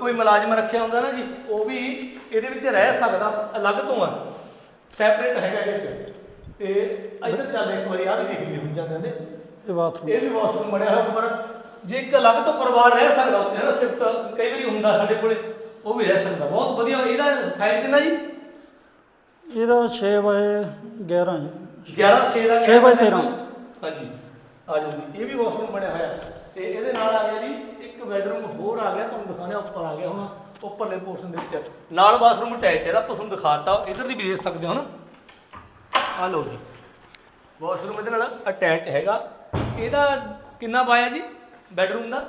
ਕੋਈ ਮੁਲਾਜ਼ਮ ਰੱਖਿਆ ਹੁੰਦਾ ਨਾ ਜੀ ਉਹ ਵੀ ਇਹਦੇ ਵਿੱਚ ਰਹਿ ਸਕਦਾ ਅਲੱਗ ਤੋਂ ਆ। ਸੈਪਰੇਟ ਹੈਗਾ ਇਹਦੇ ਵਿੱਚ। ਤੇ ਇੱਧਰ ਚੱਲ ਇੱਕ ਵਾਰੀ ਆ ਵੀ ਦੇਖ ਲਈ ਹੁਣ ਜਾਂਦੇ ਨੇ ਇਹ ਬਾਥਰੂਮ ਇਹ ਵੀ ਵਾਸ਼ਰੂਮ ਬਣਿਆ ਹੋਇਆ ਉੱਪਰ। ਜੇ ਇੱਕ ਅਲੱਗ ਤੋਂ ਪਰਿਵਾਰ ਰਹਿ ਸਕਦਾ ਉੱਥੇ ਨਾ ਸ਼ਿਫਟ ਕਈ ਵਾਰੀ ਹੁੰਦਾ ਸਾਡੇ ਕੋਲੇ ਉਹ ਵੀ ਰਹਿ ਸਕਦਾ। ਬਹੁਤ ਵਧੀਆ। ਇਹਦਾ ਸਾਈਜ਼ ਕਿੰਨਾ ਜੀ? ਇਹਦਾ 6 ਬਾਈ 11 ਜੀ। 11 6 ਦਾ ਛੇ ਬਾਈ ਤੇਰਾਂ। ਹਾਂਜੀ। ਆ ਜਾਓ ਜੀ। ਇਹ ਵੀ ਵਾਸ਼ਰੂਮ ਬਣਿਆ ਹੋਇਆ। ਤੇ ਇਹਦੇ ਨਾਲ ਆ ਗਿਆ ਜੀ ਇੱਕ ਬੈਡਰੂਮ ਹੋਰ ਆ ਗਿਆ। ਤੁਹਾਨੂੰ ਦਿਖਾਣੇ ਉੱਪਰ ਆ ਗਿਆ ਹੁਣ। ਉੱਪਰਲੇ ਪੋਰਸ਼ਨ ਦੇ ਵਿੱਚ। ਨਾਲ ਬਾਥਰੂਮ ਅਟੈਚ ਇਹਦਾ ਆਪਾਂ ਤੁਹਾਨੂੰ ਦਿਖਾਤਾ ਇੱਧਰ ਦੀ ਵੀ ਦੇਖ ਸਕਦੇ ਹੋ ਨਾ ਆ ਲਓ ਜੀ। ਵਾਸ਼ਰੂਮ ਇਹਦੇ ਨਾਲ ਅਟੈਚ ਹੈਗਾ। ਇਹਦਾ ਕਿੰਨਾ ਪਾਇਆ ਜੀ? ਬੈਡਰੂਮ ਦਾ?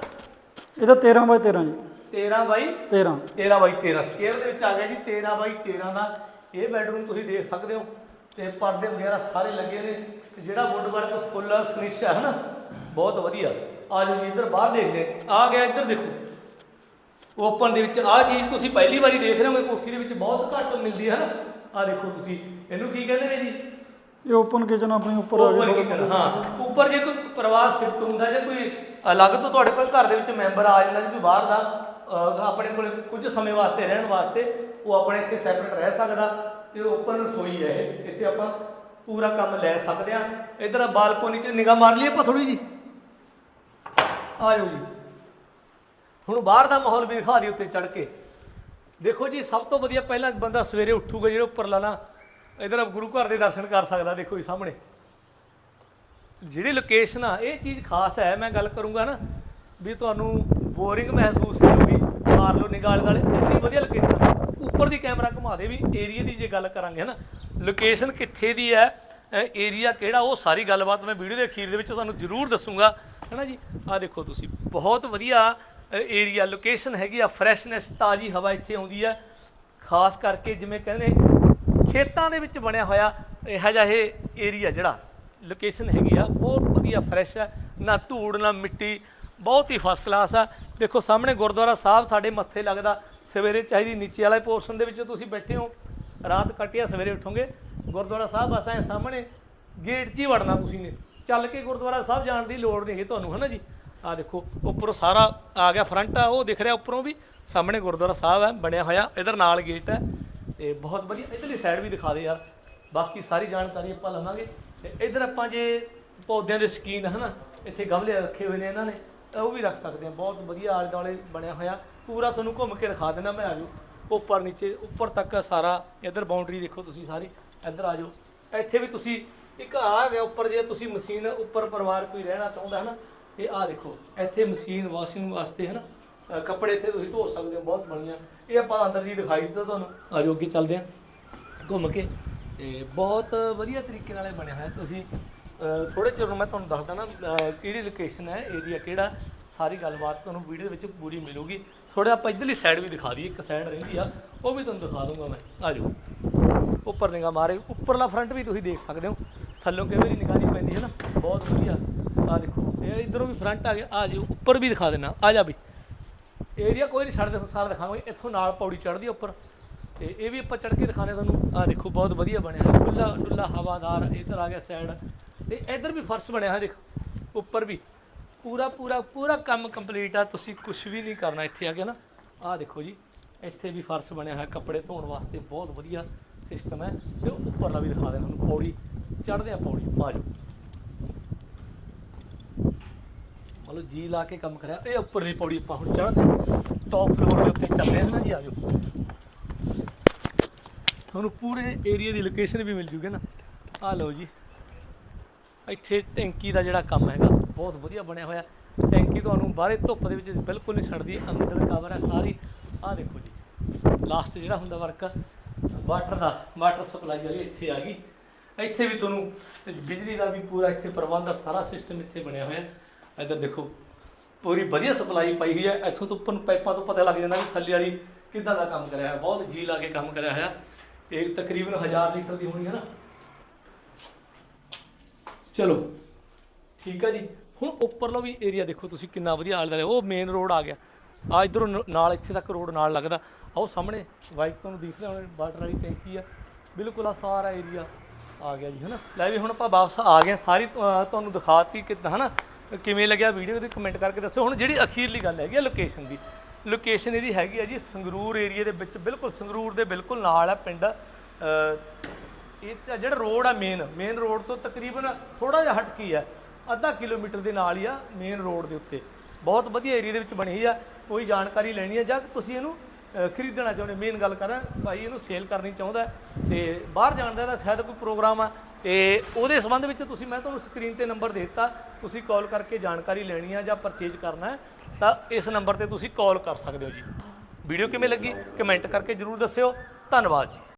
ਇਹਦਾ 13 ਬਾਈ 13 ਜੀ। 13 ਬਾਈ 13 13 ਬਾਈ 13 ਸਕੁਅਰ ਦੇ ਵਿੱਚ ਆ ਗਿਆ ਜੀ 13 ਬਾਈ 13 ਦਾ। ਇਹ ਬੈਡਰੂਮ ਤੁਸੀਂ ਦੇਖ ਸਕਦੇ ਹੋ। ਤੇ ਪਰਦੇ ਵਗੈਰਾ ਸਾਰੇ ਲੱਗੇ ਨੇ। ਤੇ ਜਿਹੜਾ ਵੁੱਡ ਵਰਕ ਫੁੱਲ ਫਿਨਿਸ਼ ਹੈ ਹਨਾ ਬਹੁਤ ਵਧੀਆ। ਆ ਜੀ ਇੱਧਰ ਬਾਹਰ ਦੇਖਦੇ ਹਾਂ। ਆ ਗਿਆ ਇੱਧਰ ਦੇਖੋ। ਓਪਨ ਦੇ ਵਿੱਚ ਆਹ ਚੀਜ਼ ਤੁਸੀਂ ਪਹਿਲੀ ਵਾਰੀ ਦੇਖ ਰਹੇ ਹੋਗੇ ਕੋਠੀ ਦੇ ਵਿੱਚ ਬਹੁਤ ਘੱਟ ਮਿਲਦੀ ਹੈ ਨਾ ਆ ਦੇਖੋ ਤੁਸੀਂ। ਇਹਨੂੰ ਕੀ ਕਹਿੰਦੇ ਨੇ ਜੀ? ਇਹ ਓਪਨ ਕਿਚਨ ਆਪਣੀ ਉੱਪਰ ਆ ਉੱਪਰ ਗਈ ਕਿਚਨ ਹਾਂ। ਉੱਪਰ ਜੇ ਕੋਈ ਪਰਿਵਾਰ ਸ਼ਿਫਟ ਹੁੰਦਾ, ਜਾਂ ਕੋਈ ਅਲੱਗ ਤੋਂ ਤੁਹਾਡੇ ਕੋਲ ਘਰ ਦੇ ਵਿੱਚ ਮੈਂਬਰ ਆ ਜਾਂਦਾ, ਜੀ ਕੋਈ ਬਾਹਰ ਦਾ, ਅਹ, ਆਪਣੇ ਕੋਲ ਕੁਝ ਸਮੇਂ ਵਾਸਤੇ, ਰਹਿਣ ਵਾਸਤੇ, ਉਹ ਆਪਣੇ ਇੱਥੇ ਸੈਪਰੇਟ ਰਹਿ ਸਕਦਾ। ਤੇ ਓਪਨ ਰਸੋਈ ਹੈ ਇਹ। ਇੱਥੇ ਆਪਾਂ ਪੂਰਾ ਕੰਮ ਲੈ ਸਕਦੇ ਆ ਇਧਰ ਬਾਲਕੋਨੀ 'ਚ ਨਿਗਾਹ ਮਾਰ ਲਈ ਆਪਾਂ ਥੋੜੀ ਜੀ ਆ ਜਾਓ ਜੀ। ਹੁਣ ਬਾਹਰ ਦਾ ਮਾਹੌਲ ਵੀ ਦਿਖਾ ਦਿਓ ਉੱਤੇ ਚੜ ਕੇ। ਦੇਖੋ ਜੀ, ਸਭ ਤੋਂ ਵਧੀਆ ਪਹਿਲਾਂ ਬੰਦਾ ਸਵੇਰੇ ਉੱਠੂਗਾ, ਜਿਹੜਾ ਉੱਪਰ ਲਾਣਾ ਇਧਰ ਗੁਰੂ ਘਰ ਦੇ ਦਰਸ਼ਨ ਕਰ ਸਕਦਾ ਦੇਖੋ ਜੀ ਸਾਹਮਣੇ। ਜਿਹੜੀ ਲੋਕੇਸ਼ਨ ਆ, ਇਹ ਚੀਜ਼ ਖਾਸ ਹੈ, ਮੈਂ ਗੱਲ ਕਰੂੰਗਾ ਨਾ ਵੀ ਤੁਹਾਨੂੰ ਬੋਰਿੰਗ ਮਹਿਸੂਸ ਨਹੀਂ ਹੋਊਗੀ। ਮਾਰ ਲਓ ਨਿਗਾਲ ਗਾਲੇ ਇੰਨੀ ਵਧੀਆ ਲੋਕੇਸ਼ਨ ਉੱਪਰ ਦੀ ਕੈਮਰਾ ਘੁਮਾ ਦੇ ਵੀ ਏਰੀਆ ਦੀ ਜੇ ਗੱਲ ਕਰਾਂਗੇ ਨਾ ਲੋਕੇਸ਼ਨ ਕਿੱਥੇ ਦੀ ਹੈ ਏਰੀਆ ਕਿਹੜਾ, ਉਹ ਸਾਰੀ ਗੱਲਬਾਤ ਮੈਂ ਵੀਡੀਓ ਦੇ ਅਖੀਰ ਦੇ ਵਿੱਚ ਤੁਹਾਨੂੰ ਜ਼ਰੂਰ ਦੱਸੂਗਾ। ਹੈਨਾ ਜੀ? ਆ ਦੇਖੋ ਤੁਸੀਂ, ਬਹੁਤ ਵਧੀਆ ਏਰੀਆ ਲੋਕੇਸ਼ਨ ਹੈਗੀ ਆ ਫਰੈਸ਼ਨੈਸ ਤਾਜ਼ੀ ਹਵਾ ਇੱਥੇ ਆਉਂਦੀ ਆ। ਖਾਸ ਕਰਕੇ ਜਿਵੇਂ ਕਹਿੰਦੇ ਖੇਤਾਂ ਦੇ ਵਿੱਚ ਬਣਿਆ ਹੋਇਆ ਇਹੋ ਜਿਹਾ ਇਹ ਏਰੀਆ ਜਿਹੜਾ ਲੋਕੇਸ਼ਨ ਹੈਗੀ ਆ, ਬਹੁਤ ਵਧੀਆ ਫਰੈਸ਼ ਹੈ ਨਾ ਧੂੜ, ਨਾ ਮਿੱਟੀ, ਬਹੁਤ ਹੀ ਫਸਟ ਕਲਾਸ ਆ। ਦੇਖੋ, ਸਾਹਮਣੇ ਗੁਰਦੁਆਰਾ ਸਾਹਿਬ ਸਾਡੇ ਮੱਥੇ ਲੱਗਦਾ। ਸਵੇਰੇ ਚਾਹੀਦੀ ਨੀਚੇ ਵਾਲੇ ਪੋਰਸ਼ਨ ਦੇ ਵਿੱਚ ਤੁਸੀਂ ਬੈਠੇ ਹੋ। ਰਾਤ ਕੱਟਿਆ, ਸਵੇਰੇ ਉੱਠੋਗੇ। ਗੁਰਦੁਆਰਾ ਸਾਹਿਬ ਬਸ ਸਾਹਮਣੇ ਗੇਟ 'ਚ ਹੀ ਵੜਨਾ ਤੁਸੀਂ ਨੇ। ਚੱਲ ਕੇ ਗੁਰਦੁਆਰਾ ਸਾਹਿਬ ਜਾਣ ਦੀ ਲੋੜ ਨਹੀਂ ਹੈਗੀ ਤੁਹਾਨੂੰ, ਹਨਾ ਜੀ? ਆ ਦੇਖੋ, ਉੱਪਰੋਂ ਸਾਰਾ ਆ ਗਿਆ ਫਰੰਟ ਆ, ਉਹ ਦਿਖ ਰਿਹਾ ਉੱਪਰੋਂ ਵੀ। ਸਾਹਮਣੇ ਗੁਰਦੁਆਰਾ ਸਾਹਿਬ ਹੈ, ਬਣਿਆ ਹੋਇਆ। ਇਧਰ ਨਾਲ ਗੇਟ ਹੈ। ਤੇ ਬਹੁਤ ਵਧੀਆ, ਇਧਰਲੀ ਸਾਈਡ ਵੀ ਦਿਖਾ ਦੇ ਯਾਰ। ਬਾਕੀ ਸਾਰੀ ਜਾਣਕਾਰੀ ਆਪਾਂ ਲਵਾਂਗੇ। ਤੇ ਇਧਰ ਆਪਾਂ ਜੇ ਪੌਦਿਆਂ ਦੇ ਸਕੀਨ, ਹਨਾ, ਇੱਥੇ ਗਮਲੇ ਰੱਖੇ ਹੋਏ ਨੇ ਇਹਨਾਂ ਨੇ, ਤਾਂ ਉਹ ਵੀ ਰੱਖ ਸਕਦੇ ਆ ਬਹੁਤ ਵਧੀਆ ਆਲੇ ਦੁਆਲੇ ਬਣਿਆ ਹੋਇਆ। ਪੂਰਾ ਤੁਹਾਨੂੰ ਘੁੰਮ ਕੇ ਦਿਖਾ ਦੇਣਾ ਮੈਂ, ਆ ਜਾਓ। ਉੱਪਰ, ਨੀਚੇ, ਉੱਪਰ ਤੱਕ ਸਾਰਾ, ਇਧਰ ਬਾਉਂਡਰੀ ਦੇਖੋ ਤੁਸੀਂ ਸਾਰੀ। ਇਧਰ ਆ ਜਾਓ। ਇੱਥੇ ਵੀ ਤੁਸੀਂ, ਇੱਕ ਆ ਗਿਆ ਉੱਪਰ, ਜੇ ਤੁਸੀਂ ਮਸ਼ੀਨ ਉੱਪਰ ਪਰਿਵਾਰ ਕੋਈ ਰਹਿਣਾ ਚਾਹੁੰਦਾ ਹੈ ਨਾ ਇਹ ਆ ਦੇਖੋ, ਇੱਥੇ ਮਸ਼ੀਨ ਵਾਸ਼ਿੰਗ ਵਾਸਤੇ ਹੈ ਨਾ ਅ, ਕੱਪੜੇ ਇੱਥੇ ਤੁਸੀਂ ਧੋ ਸਕਦੇ ਹੋ ਬਹੁਤ ਬਣੀਆਂ। ਇਹ ਆਪਾਂ ਅੰਦਰ ਦੀ ਦਿਖਾਈ ਦਿੱਤਾ ਤੁਹਾਨੂੰ। ਆਜੋ ਅੱਗੇ ਚੱਲਦੇ ਹਾਂ। ਘੁੰਮ ਕੇ। ਤੇ ਬਹੁਤ ਵਧੀਆ ਤਰੀਕੇ ਨਾਲ ਇਹ ਬਣਿਆ ਹੋਇਆ। ਤੁਸੀਂ ਅ, ਥੋੜੇ ਚਿਰ ਨੂੰ ਮੈਂ ਤੁਹਾਨੂੰ ਦੱਸਦਾ ਨਾ ਅ, ਕਿਹੜੀ ਲੋਕੇਸ਼ਨ ਹੈ ਏਰੀਆ ਕਿਹੜਾ ਸਾਰੀ ਗੱਲਬਾਤ ਤੁਹਾਨੂੰ ਵੀਡੀਓ ਦੇ ਵਿੱਚ ਪੂਰੀ ਮਿਲੂਗੀ। ਥੋੜਾ ਆਪਾਂ ਇੱਧਰਲੀ ਸਾਈਡ ਵੀ ਦਿਖਾ ਦਈਏ ਇੱਕ ਸਾਈਡ ਰਹਿੰਦੀ ਆ ਉਹ ਵੀ ਤੁਹਾਨੂੰ ਦਿਖਾ ਦੂੰਗਾ ਮੈਂ। ਆਜੋ ਉੱਪਰ ਨਿਗਾਹ ਮਾਰੇ ਉੱਪਰਲਾ ਫਰੰਟ ਵੀ ਤੁਸੀਂ ਦੇਖ ਸਕਦੇ ਹੋ। ਥੱਲੋਂ ਕਈ ਵਾਰੀ ਨਿਗਾਹ ਨਹੀਂ ਪੈਂਦੀ ਹੈ ਨਾ ਬਹੁਤ ਵਧੀਆ। ਆ ਦੇਖੋ ਇਹ ਇਧਰੋਂ ਵੀ ਫਰੰਟ ਆ ਗਿਆ। ਆ ਜੀ ਉੱਪਰ ਵੀ ਦਿਖਾ ਦੇਣਾ ਆ ਜਾ ਵੀ ਏਰੀਆ ਕੋਈ ਨਹੀਂ ਛੱਡ ਦੇ ਸਾਰਾ ਦਿਖਾਵਾਂਗੇ। ਇੱਥੋਂ ਨਾਲ ਪੌੜੀ ਚੜ੍ਹਦੀ ਆ ਉੱਪਰ। ਤੇ ਇਹ ਵੀ ਆਪਾਂ ਚੜ੍ਹ ਕੇ ਦਿਖਾਣੇ ਤੁਹਾਨੂੰ। ਆ ਦੇਖੋ, ਬਹੁਤ ਵਧੀਆ ਬਣਿਆ। ਹੈ ਖੁੱਲਾ ਡੁੱਲਾ ਹਵਾਦਾਰ ਇੱਧਰ ਆ ਗਿਆ ਸਾਈਡ ਤੇ ਇੱਧਰ ਵੀ ਫਰਸ਼ ਬਣਿਆ ਹੈ ਦੇਖੋ, ਉੱਪਰ ਵੀ। ਪੂਰਾ ਪੂਰਾ ਪੂਰਾ ਕੰਮ ਕੰਪਲੀਟ ਆ। ਤੁਸੀਂ ਕੁਝ ਵੀ ਨਹੀਂ ਕਰਨਾ ਇੱਥੇ ਆ ਕੇ ਨਾ। ਆ ਦੇਖੋ ਜੀ, ਇੱਥੇ ਵੀ ਫਰਸ਼ ਬਣਿਆ ਹੋਇਆ, ਕੱਪੜੇ ਧੋਣ ਵਾਸਤੇ ਬਹੁਤ ਵਧੀਆ ਸਿਸਟਮ ਹੈ। ਤੇ ਉੱਪਰਲਾ ਵੀ ਦਿਖਾ ਦੇਣਾ ਤੁਹਾਨੂੰ, ਪੌੜੀ। ਚੜ੍ਹਦੇ ਆ ਪੌੜੀ, ਬਾਜੂ। ਮਤਲਬ ਜੀ ਲਾ ਕੇ ਕੰਮ ਕਰਿਆ, ਇਹ ਉੱਪਰ ਨਹੀਂ ਪੌੜੀ ਆਪਾਂ ਹੁਣ ਚੜ੍ਹਦੇ ਟੌਪ ਫਲੋਰ ਦੇ ਉੱਤੇ ਚੱਲੇ ਨਾ ਜੀ ਆਜੋ ਤੁਹਾਨੂੰ ਪੂਰੇ ਏਰੀਆ ਦੀ ਲੋਕੇਸ਼ਨ ਵੀ ਮਿਲ ਜੂਗੀ ਨਾ। ਆ ਲਓ ਜੀ। ਇੱਥੇ ਟੈਂਕੀ ਦਾ ਜਿਹੜਾ ਕੰਮ ਹੈਗਾ, ਬਹੁਤ ਵਧੀਆ ਬਣਿਆ ਹੋਇਆ। ਟੈਂਕੀ ਤੁਹਾਨੂੰ ਬਾਹਰੇ ਧੁੱਪ ਦੇ ਵਿੱਚ ਬਿਲਕੁਲ ਨਹੀਂ ਛੱਡਦੀ, ਅੰਦਰ ਕਵਰ ਹੈ ਸਾਰੀ। ਆਹ ਦੇਖੋ ਜੀ। ਲਾਸਟ ਜਿਹੜਾ ਹੁੰਦਾ ਵਰਕ ਵਾਟਰ ਦਾ ਵਾਟਰ ਸਪਲਾਈ ਵਾਲੀ ਇੱਥੇ ਆ ਗਈ। ਇੱਥੇ ਵੀ ਤੁਹਾਨੂੰ ਬਿਜਲੀ ਦਾ ਵੀ ਪੂਰਾ ਇੱਥੇ ਪ੍ਰਬੰਧ ਆ, ਸਾਰਾ ਸਿਸਟਮ ਇੱਥੇ ਬਣਿਆ ਹੋਇਆ। ਇੱਧਰ ਦੇਖੋ, ਪੂਰੀ ਵਧੀਆ ਸਪਲਾਈ ਪਾਈ ਹੋਈ ਹੈ। ਇੱਥੋਂ ਤੋਂ ਉੱਪਰ ਪਾਈਪਾਂ ਤੋਂ ਪਤਾ ਲੱਗ ਜਾਂਦਾ ਵੀ ਥੱਲੇ ਵਾਲੀ ਕਿੱਦਾਂ ਦਾ ਕੰਮ ਕਰਿਆ ਹੋਇਆ। ਬਹੁਤ ਜੀ ਲਾ ਕੇ ਕੰਮ ਕਰਿਆ ਹੋਇਆ। ਇਹ ਤਕਰੀਬਨ 1000 ਲੀਟਰ ਦੀ ਹੋਣੀ ਹੈ ਨਾ। ਚਲੋ, ਠੀਕ ਆ ਜੀ। ਹੁਣ ਉੱਪਰਲਾ ਵੀ ਏਰੀਆ ਦੇਖੋ ਤੁਸੀਂ ਕਿੰਨਾ ਵਧੀਆ ਆਲੇ ਦੁਆਲੇ। ਉਹ ਮੇਨ ਰੋਡ ਆ ਗਿਆ। ਆ ਇਧਰੋਂ ਨਾਲ ਇੱਥੇ ਤੱਕ ਰੋਡ ਨਾਲ ਲੱਗਦਾ। ਆਓ ਸਾਹਮਣੇ ਵਾਈਟ ਤੁਹਾਨੂੰ ਦਿਖ ਰਿਹਾ ਹੋਣਾ ਵਾਟਰ ਵਾਲੀ ਟੈਂਕੀ ਆ। ਬਿਲਕੁਲ ਆ ਸਾਰਾ ਏਰੀਆ ਆ ਗਿਆ ਜੀ, ਹਨਾ। ਲੈ ਵੀ ਹੁਣ ਆਪਾਂ ਵਾਪਸ ਆ ਗਏ ਸਾਰੀ ਤੁਹਾਨੂੰ ਦਿਖਾਤੀ ਕਿੱਦਾਂ, ਹਨਾ। ਕਿਵੇਂ ਲੱਗਿਆ ਵੀਡੀਓ ਦੇ ਕਮੈਂਟ ਕਰਕੇ ਦੱਸੋ। ਹੁਣ ਜਿਹੜੀ ਅਖੀਰਲੀ ਗੱਲ ਹੈਗੀ ਆ ਲੋਕੇਸ਼ਨ ਦੀ। ਲੋਕੇਸ਼ਨ ਇਹਦੀ ਹੈਗੀ ਆ ਜੀ ਸੰਗਰੂਰ ਏਰੀਆ ਦੇ ਵਿੱਚ। ਬਿਲਕੁਲ ਸੰਗਰੂਰ ਦੇ ਬਿਲਕੁਲ ਨਾਲ ਹੈ ਪਿੰਡ। ਅਹ, ਇਹ ਜਿਹੜਾ ਰੋਡ ਆ ਮੇਨ ਮੇਨ ਰੋਡ ਤੋਂ ਤਕਰੀਬਨ ਥੋੜਾ ਜਿਹਾ ਹਟ ਕੇ ਆ। ਅੱਧਾ ਕਿਲੋਮੀਟਰ ਦੇ ਨਾਲ ਹੀ ਆ ਮੇਨ ਰੋਡ ਦੇ ਉੱਤੇ। ਬਹੁਤ ਵਧੀਆ ਏਰੀਆ ਦੇ ਵਿੱਚ ਬਣੀ ਆ। ਕੋਈ ਜਾਣਕਾਰੀ ਲੈਣੀ ਹੈ ਜਾਂ ਤੁਸੀਂ ਇਹਨੂੰ ਖਰੀਦਣਾ ਚਾਹੁੰਦੇ ਮੇਨ ਗੱਲ ਕਰਾਂ ਭਾਈ ਇਹਨੂੰ ਸੇਲ ਕਰਨੀ ਚਾਹੁੰਦਾ ਹੈ ਤੇ ਬਾਹਰ ਜਾਣ ਦਾ ਤਾਂ ਸ਼ਾਇਦ ਕੋਈ ਪ੍ਰੋਗਰਾਮ ਆ। ਤੇ ਉਹਦੇ ਸੰਬੰਧ ਵਿੱਚ ਤੁਸੀਂ, ਮੈਂ ਤੁਹਾਨੂੰ ਸਕਰੀਨ ਤੇ ਨੰਬਰ ਦੇ ਦਿੱਤਾ, ਤੁਸੀਂ ਕਾਲ ਕਰਕੇ ਜਾਣਕਾਰੀ ਲੈਣੀ ਆ ਜਾਂ ਪਰਚੇਜ ਕਰਨਾ ਤਾਂ ਇਸ ਨੰਬਰ ਤੇ ਤੁਸੀਂ ਕਾਲ ਕਰ ਸਕਦੇ ਹੋ ਜੀ। ਵੀਡੀਓ ਕਿਵੇਂ ਲੱਗੀ? ਕਮੈਂਟ ਕਰਕੇ ਜਰੂਰ ਦੱਸਿਓ। ਧੰਨਵਾਦ ਜੀ।